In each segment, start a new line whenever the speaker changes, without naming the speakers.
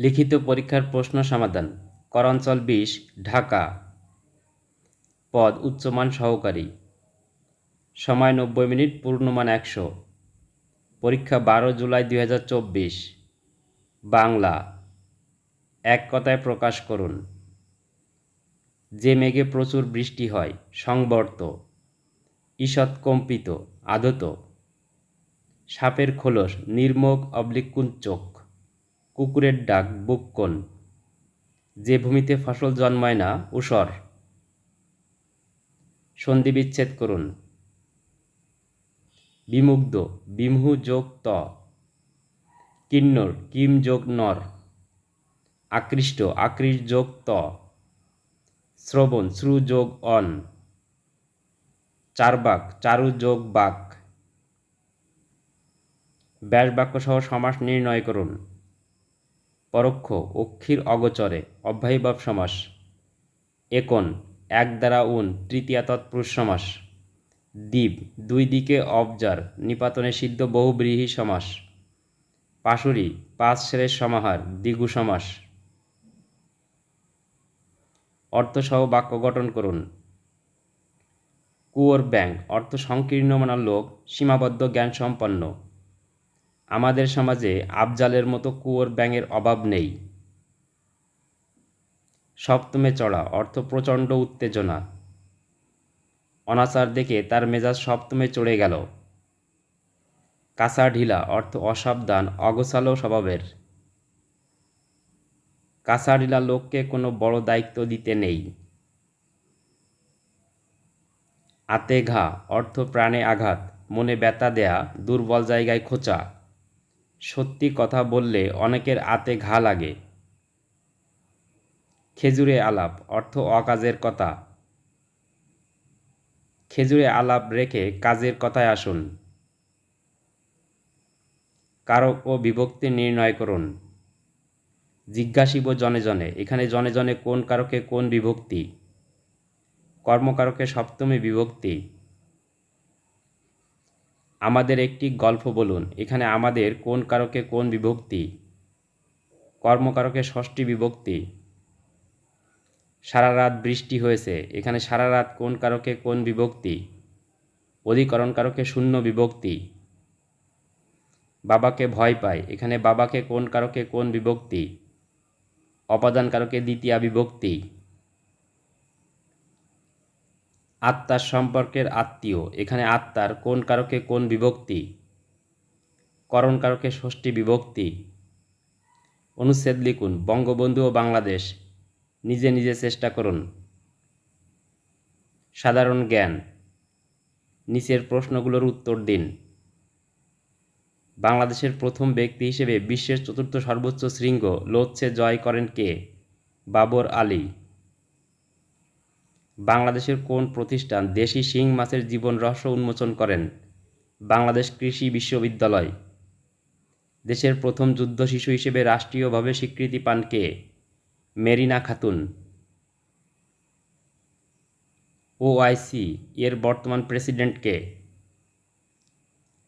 লিখিত পরীক্ষার প্রশ্ন সমাধান, করাঞ্চল বিশ, ঢাকা। পদ উচ্চমান সহকারী। সময় নব্বই মিনিট, পূর্ণমান একশো। পরীক্ষা বারো জুলাই দুই হাজার চব্বিশ। বাংলা। এক কথায় প্রকাশ করুন। যে মেঘে প্রচুর বৃষ্টি হয়, সংবর্ত। ঈষৎ কম্পিত, আদত। সাপের খোলস নির্মোগ কুঞ্চক কুকুরের ডাক বুককন যে ভূমিতে ফসল জন্মায় না উসর সন্ধি বিচ্ছেদ করুন। বিমুগ্ধ, বিমহু যোগ ত। কিন্নর, কিম যোগ নর। আকৃষ্ট, আকৃষ যোগ ত। শ্রবণ, শ্রু যোগ অন। চারবাক, চারু যোগ বাক। ব্যাস বাক্য সহ সমাস নির্ণয় করুন। পরোক্ষ অক্ষির অগচরে অব্যায়ীভাব সমাস। একন এক দ্বারা উন তৃতীয়া তৎপুরুষ সমাস। দ্বীপ, দুই দিকে অবজার, নিপাতনে সিদ্ধ বহুব্রীহি সমাস। পাশুরি, পাঁচ সেরের সমাহার, দ্বিগু সমাস। অর্থসহ বাক্য গঠন করুন। কুয়োর ব্যাংক অর্থ সংকীর্ণমানা লোক, সীমাবদ্ধ জ্ঞান সম্পন্ন আমাদের সমাজে আবজালের মতো কুয়োর ব্যাঙের অভাব নেই। সপ্তমে চড়া, অর্থ প্রচণ্ড উত্তেজনা। অনাচার দেখে তার মেজাজ সপ্তমে চড়ে গেল। কাঁচা ঢিলা, অর্থ অসাবধান, অগোছালো স্বভাবের। কাঁচা ঢিলা লোককে কোনো বড় দায়িত্ব দিতে নেই। আতে ঘা, অর্থ প্রাণে আঘাত, মনে ব্যথা দেয়া, দুর্বল জায়গায় খোঁচা। সত্যি কথা বললে অনেকের আতে ঘা লাগে। খেজুরে আলাপ, অর্থ অকাজের কথা। খেজুরে আলাপ রেখে কাজের কথায় আসুন। কারক ও বিভক্তি নির্ণয় করুন। জিজ্ঞাসিব জনে জনে, এখানে জনে জনে কোন কারকে কোন বিভক্তি? কর্মকারকে সপ্তমী বিভক্তি। আমাদের একটি গল্প বলুন। এখানে আমাদের কোন কারকে কোন বিভক্তি? কর্মকারকে ষষ্ঠী বিভক্তি। সারা রাত বৃষ্টি হয়েছে। এখানে সারা রাত কোন কারকে কোন বিভক্তি? অধিকরণ কারকে শূন্য বিভক্তি। বাবাকে ভয় পায়। এখানে বাবাকে কোন কারকে কোন বিভক্তি? অপাদান কারকে দ্বিতীয় বিভক্তি। আত্মার সম্পর্কের আত্মীয়। এখানে আত্মার কোন কারকে কোন বিভক্তি? করণ কারকে ষষ্ঠী বিভক্তি? অনুচ্ছেদ লিখুন, বঙ্গবন্ধু ও বাংলাদেশ, নিজে নিজে চেষ্টা করুন। সাধারণ জ্ঞান, নিচের প্রশ্নগুলোর উত্তর দিন। বাংলাদেশের প্রথম ব্যক্তি হিসেবে বিশ্বের চতুর্থ সর্বোচ্চ শৃঙ্গ লোচ্ছে জয় করেন কে? বাবর আলী। বাংলাদেশের কোন প্রতিষ্ঠান দেশি শিং মাছের জীবন রহস্য উন্মোচন করেন? বাংলাদেশ কৃষি বিশ্ববিদ্যালয়। দেশের প্রথম যুদ্ধ শিশু হিসেবে রাষ্ট্রীয়ভাবে স্বীকৃতি পান কে? মেরিনা খাতুন। ওআইসি, এর বর্তমান প্রেসিডেন্ট কে?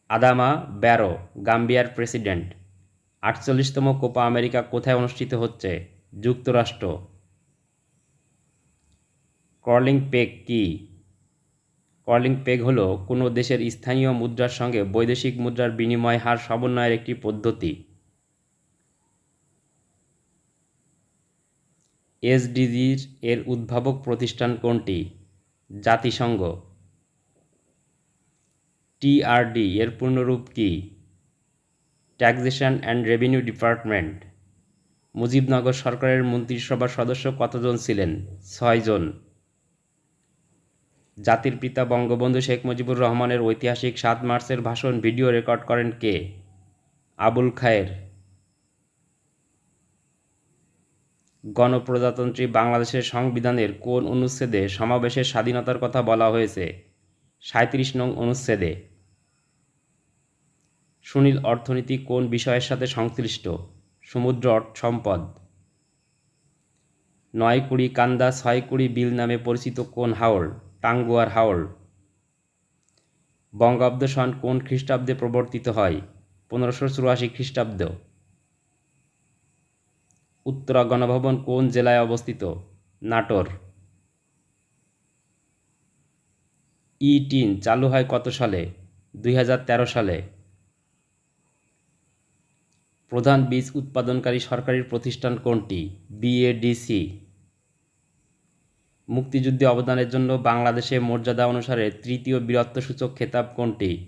আদামা ব্যারো, গাম্বিয়ার প্রেসিডেন্ট। আটচল্লিশতম কোপা আমেরিকা কোথায় অনুষ্ঠিত হচ্ছে? যুক্তরাষ্ট্র। কর্লিং পেগ কি? কর্লিং পেগ হল কোনো দেশের স্থানীয় মুদ্রার সঙ্গে বৈদেশিক মুদ্রার বিনিময় হার সমন্বয়ের একটি পদ্ধতি। এসডিজির এর উদ্ভাবক প্রতিষ্ঠান কোনটি? জাতিসংঘ। টিআরডি এর পূর্ণরূপ কি? Taxation and revenue department. Mujibnagar সরকারের মন্ত্রিসভার সদস্য কতজন ছিলেন? ছয়জন জাতির পিতা বঙ্গবন্ধু শেখ মুজিবুর রহমানের ঐতিহাসিক সাত মার্চের ভাষণ ভিডিও রেকর্ড করেন কে? আবুল খায়ের। গণপ্রজাতন্ত্রী বাংলাদেশের সংবিধানের কোন অনুচ্ছেদে সমাবেশের স্বাধীনতার কথা বলা হয়েছে? সাঁত্রিশ নং অনুচ্ছেদে। সুনীল অর্থনীতি কোন বিষয়ের সাথে সংশ্লিষ্ট? সমুদ্র সম্পদ। নয় কুড়ি কান্দা, ছয় কুড়ি বিল নামে পরিচিত কোন হাওর? টাঙ্গুয়ার হাওর বঙ্গাব্দ সন কোন খ্রিস্টাব্দে প্রবর্তিত হয়? পনেরোশো চুরাশি খ্রিস্টাব্দ। উত্তরা গণভবন কোন জেলায় অবস্থিত? নাটোর। ই টিন চালু হয় কত সালে? দুই হাজার তেরো সালে। প্রধান বীজ উৎপাদনকারী সরকারি প্রতিষ্ঠান কোনটি? বিএডিসি মুক্তিযুদ্ধে অবদানের জন্য বাংলাদেশে মর্যাদা অনুসারে তৃতীয় বীরত্বসূচক খেতাব কোনটি?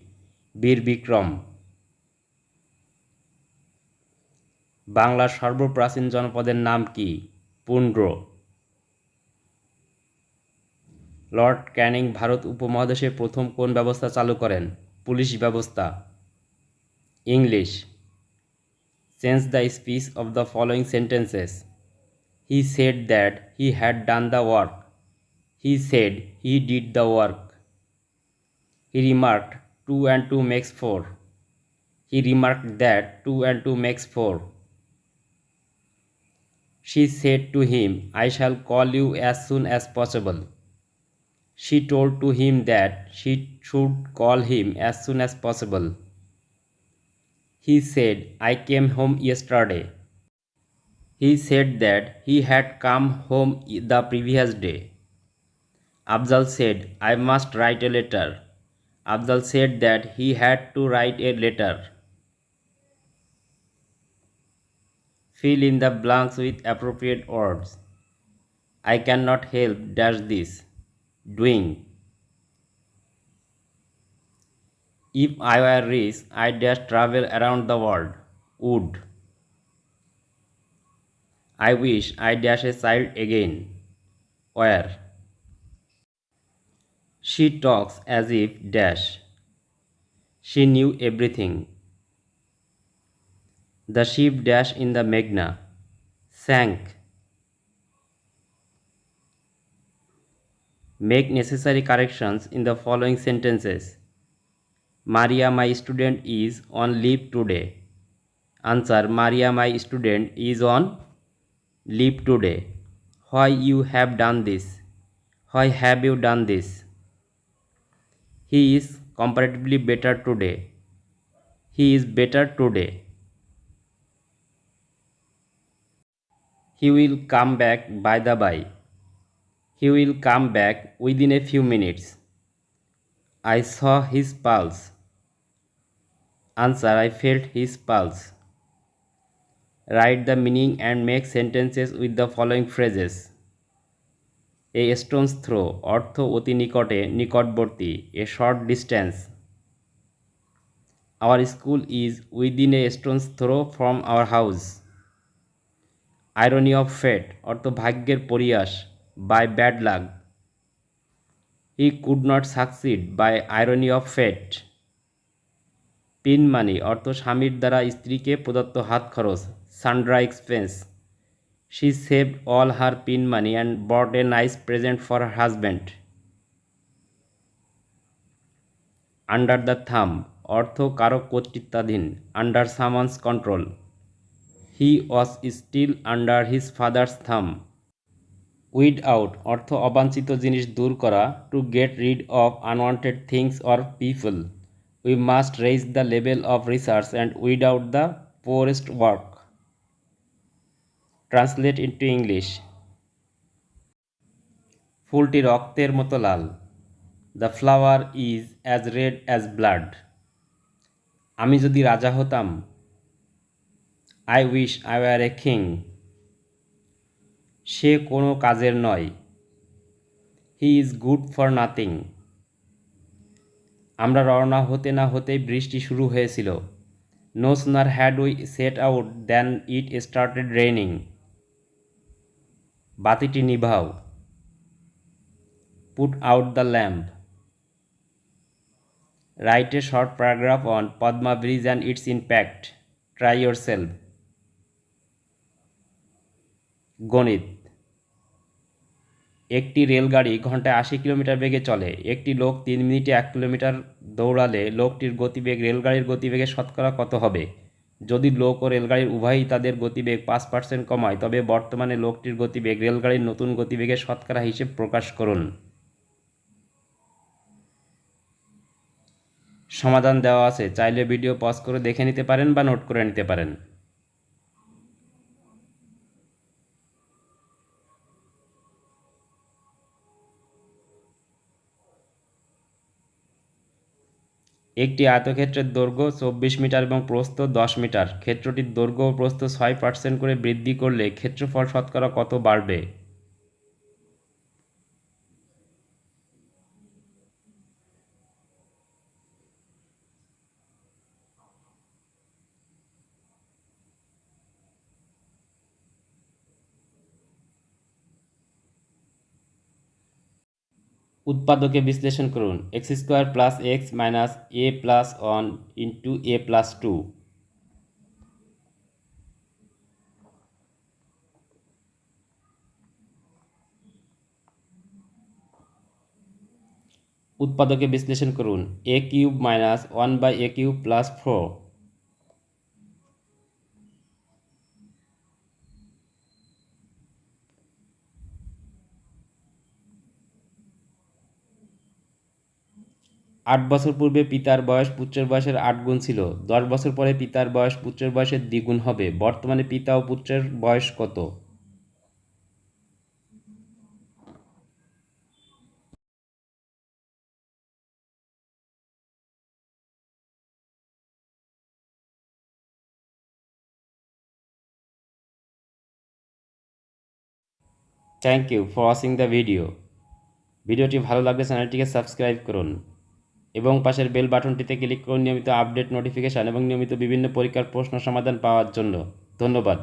বীর বিক্রম। বাংলার সর্বপ্রাচীন জনপদের নাম কি? পুন্ড্র। লর্ড ক্যানিং ভারত উপমহাদেশে প্রথম কোন ব্যবস্থা চালু করেন? পুলিশ ব্যবস্থা। English. Change the speech of the following sentences he said that he had done the work He said he did the work. He remarked 2 and 2 makes 4. He remarked that 2 and 2 makes 4. She said to him, I shall call you as soon as possible. She told to him that she should call him as soon as possible. He said, I came home yesterday. He said that he had come home the previous day. Afzal said, I must write a letter. Afzal said that he had to write a letter. Fill in the blanks with appropriate words. I cannot help dash this. Doing. If I were rich, I'd dash travel around the world. Would. I wish I dash a child again. Where? She talks as if dash. She knew everything. The ship dashed in the Meghna, sank. Make necessary corrections in the following sentences. Maria, my student, is on leave today. Answer Maria, my student, is on leave today. Why you have done this? Why have you done this? He is comparatively better today. He is better today. He will come back by the by. He will come back within a few minutes. I saw his pulse. Answer I felt his pulse. Write the meaning and make sentences with the following phrases. A stone's throw, অর্থ অতি নিকটে নিকটবর্তী, a short distance our school is within a stone's throw from our house. Irony of fate, অর্থ ভাগ্যের পরিয়াস, by bad luck. He could not succeed by irony of fate. Pin money অর্থ স্বামীর দ্বারা স্ত্রীকে প্রদত্ত হাত খরচ sundry expense. She saved all her pin money and bought a nice present for her husband under the thumb অর্থ কারও কর্তৃত্বাধীন under someone's control he was still under his father's thumb weed out অর্থ অবাঞ্ছিত জিনিস দূর করা to get rid of unwanted things or people we must raise the level of research and weed out the poorest work translate into English ফুলটি রক্তের মতো লাল। The flower is as red as blood আমি যদি রাজা হতাম I wish I were a king সে কোনো কাজের নয়। He is good for nothing আমরা রওনা হতে না হতেই বৃষ্টি শুরু হয়েছিল। No sooner had we set out then it started raining বাতিটি নিভাও। Put out the lamp write a short paragraph on Padma bridge and its impact try yourself গণিত একটি রেলগাড়ি ঘন্টায় আশি কিলোমিটার বেগে চলে। একটি লোক তিন মিনিটে এক কিলোমিটার দৌড়ালে লোকটির গতিবেগ, রেলগাড়ির গতিবেগে শতকরা কত হবে? যদি লোক ও রেলগাড়ির উভয়ই তাদের গতিবেগ পাঁচ পার্সেন্ট কমায়, তবে বর্তমানে লোকটির গতিবেগ রেলগাড়ির নতুন গতিবেগের শতকরা হিসেব প্রকাশ করুন। সমাধান দেওয়া আছে। চাইলে ভিডিও পজ করে দেখে নিতে পারেন বা নোট করে নিতে পারেন। একটি আয়তক্ষেত্রের দৈর্ঘ্য চব্বিশ মিটার এবং প্রস্থ দশ মিটার। ক্ষেত্রটির দৈর্ঘ্য ও প্রস্থ ছয় পার্সেন্ট করে বৃদ্ধি করলে ক্ষেত্রফল শতকরা কত বাড়বে? উৎপাদকে বিশ্লেষণ করুন। X square plus x minus a plus one into a plus two. উৎপাদকে বিশ্লেষণ করুন। A cube minus one by a cube plus four. আট বছর পূর্বে পিতার বয়স পুত্রের বয়সের আট গুণ ছিল। দশ বছর পরে পিতার বয়স পুত্রের বয়সের দ্বিগুণ হবে। বর্তমানে পিতা ও পুত্রের বয়স কত? Thank you for watching the video ভিডিওটি ভালো লাগলে চ্যানেলটিকে সাবস্ক্রাইব করুন। এবং পাশের বেল বাটনটিতে ক্লিক করুন নিয়মিত আপডেট নোটিফিকেশান এবং নিয়মিত বিভিন্ন পরীক্ষার প্রশ্ন সমাধান পাওয়ার জন্য। ধন্যবাদ।